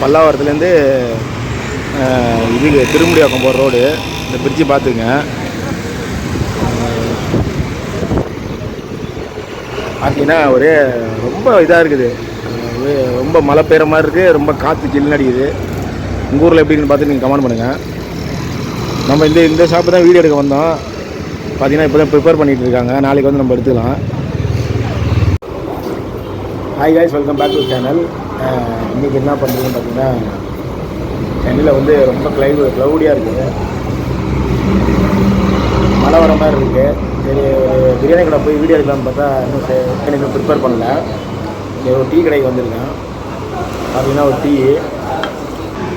பல்லாவரத்துலேருந்து இது திருமுடியாக்கம் போகிற ரோடு. இந்த பிரிட்ஜு பார்த்துங்க பார்த்தீங்கன்னா ஒரே ரொம்ப இதாக இருக்குது. ரொம்ப மழை பெய்கிற மாதிரி இருக்குது ரொம்ப காற்று ஜில்லுன்னு அடிக்குது. உங்கள் ஊரில் எப்படின்னு பார்த்து நீங்கள் கமெண்ட் பண்ணுங்கள் நம்ம இந்த இந்த ஷாப்பு தான் வீடியோ எடுக்க வந்தோம். பார்த்தீங்கன்னா இப்போ தான் ப்ரிப்பேர் பண்ணிகிட்டு இருக்காங்க. நாளைக்கு வந்து நம்ம எடுத்துக்கலாம். Hi guys welcome back to channel இன்றைக்கி என்ன பண்ணுறதுன்னு பார்த்தீங்கன்னா சென்னையில் வந்து ரொம்ப க்ளைவ் க்ளவுடியாக இருக்குது. மழை வர மாதிரி இருக்குது சரி பிரியாணி கடை போய் வீடியோ எடுக்கலாம்னு பார்த்தா இன்னும் சென்னை இன்னும் ப்ரிப்பேர் பண்ணல. சரி ஒரு டீ கடைக்கு வந்திருக்கேன். பார்த்தீங்கன்னா ஒரு டீ.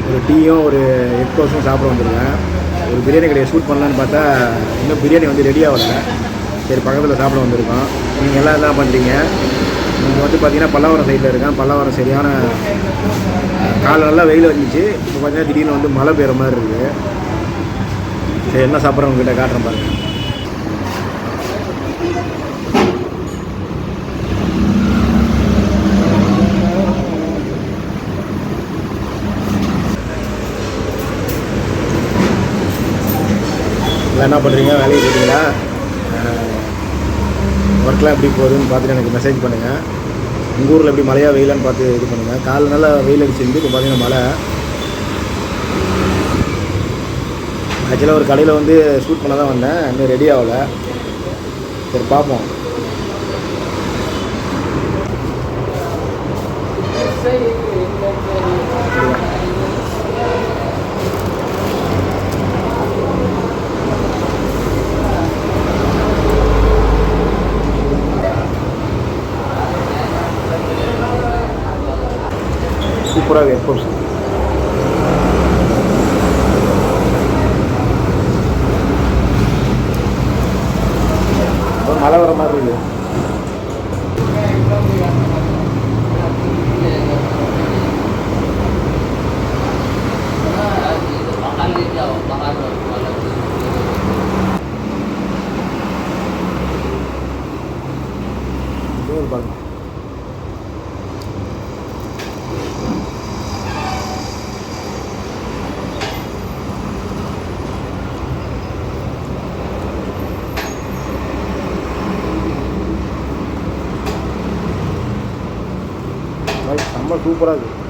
ஒரு டீயும் ஒரு எக் கோஸும் சாப்பிட வந்திருக்கேன். ஒரு பிரியாணி கடையை ஷூட் பண்ணலான்னு பார்த்தா இன்னும் பிரியாணி வந்து ரெடி வரல சரி பக்கத்தில் சாப்பிட வந்திருக்கோம். நீங்கள் எல்லாம் என்ன பண்ணுறீங்க நீங்கள் வந்து பார்த்தீங்கன்னா பல்லாவரம் சைடில் இருக்கேன். பல்லாவரம் சரியான காலை நல்லா வெயில் வந்துச்சு இப்போ பார்த்தீங்கன்னா திடீர்னு வந்து மழை பெய்கிற மாதிரி இருக்குது சரி என்ன சாப்பிட்றவங்க உங்ககிட்ட காட்டுறேன் பாருங்கள் என்ன பண்ணுறீங்க வேலைக்கு போயிட்டீங்களா? ஒர்க்லாம் எப்படி போகுதுன்னு பார்த்துட்டு எனக்கு மெசேஜ் பண்ணுங்கள் உங்கள் ஊரில் எப்படி மழையாக வெயிலான்னு பார்த்து இது பண்ணுங்கள் காலைல நல்லா வெயில் அடிச்சிருந்து இப்போ பார்த்தீங்கன்னா மழை. ஆக்சுவலாக ஒரு கடையில் வந்து ஷூட் பண்ண தான் வந்தேன். இன்னும் ரெடி ஆகலை. சரி பார்ப்போம். சூப்பராக எப்போ மழை வர மாதிரி இருக்குது இதோ ஒரு பாருங்க பாய், செம்ம சூப்பராக இருக்குது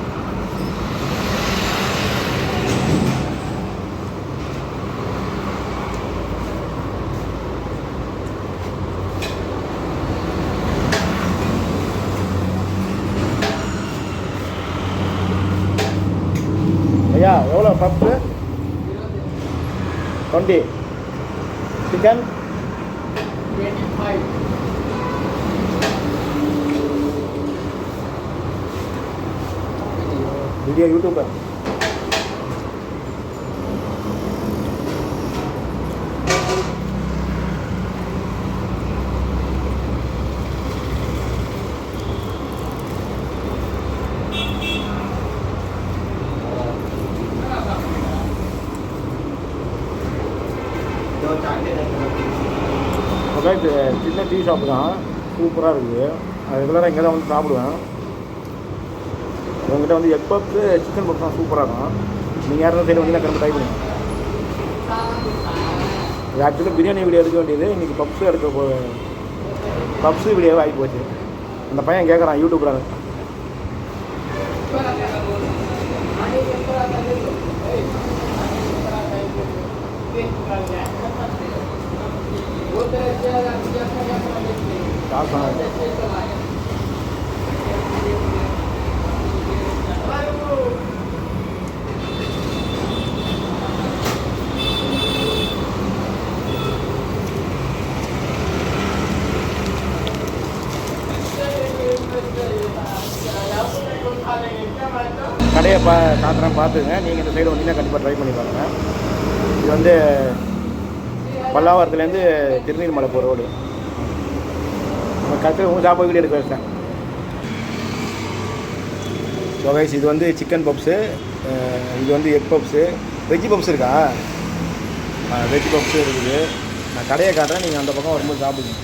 ஐயா எவ்வளோ puffs twenty chicken video youtuber சின்ன டீ ஷாப்பு தான் சூப்பராக இருக்குது அது ரெகுலராக இங்கே தான் வந்து சாப்பிடுவேன் உங்ககிட்ட வந்து எக் பப்ஸு சிக்கன் பப்ஸ் தான் சூப்பராக இருக்கும். நீங்கள் யாரும் சைடு வந்தீங்கன்னா கிளம்பி ட்ரை பண்ணுங்க. ஆக்சுவலாக பிரியாணி வீடியோ எடுக்க வேண்டியது. இன்றைக்கி பப்ஸு எடுக்க போ பப்ஸு வீடியோவே ஆகி போச்சு. அந்த பையன் கேட்குறான் யூடியூப்ல காசு பா காட்டுறேன் பார்த்துங்க நீங்கள் இந்த சைடு வந்தீங்கன்னா கண்டிப்பாக ட்ரை பண்ணி பாருங்கள் இது வந்து பல்லாவரத்துலேருந்து திருநீர்மலை போகிற ரோடு. நம்ம கரெக்டாக உங்கள் சாப்பாடு வீடியோ எடுக்க வச்சிட்டேன். ஸோ கைஸ் இது வந்து சிக்கன் பப்ஸு இது வந்து எக் பப்ஸு வெஜ் பப்ஸ் இருக்கா? வெஜ் பப்ஸும் இருக்குது. நான் கடையை காட்டுறேன். நீங்கள் அந்த பக்கம் வரும்போது சாப்பிடுங்க.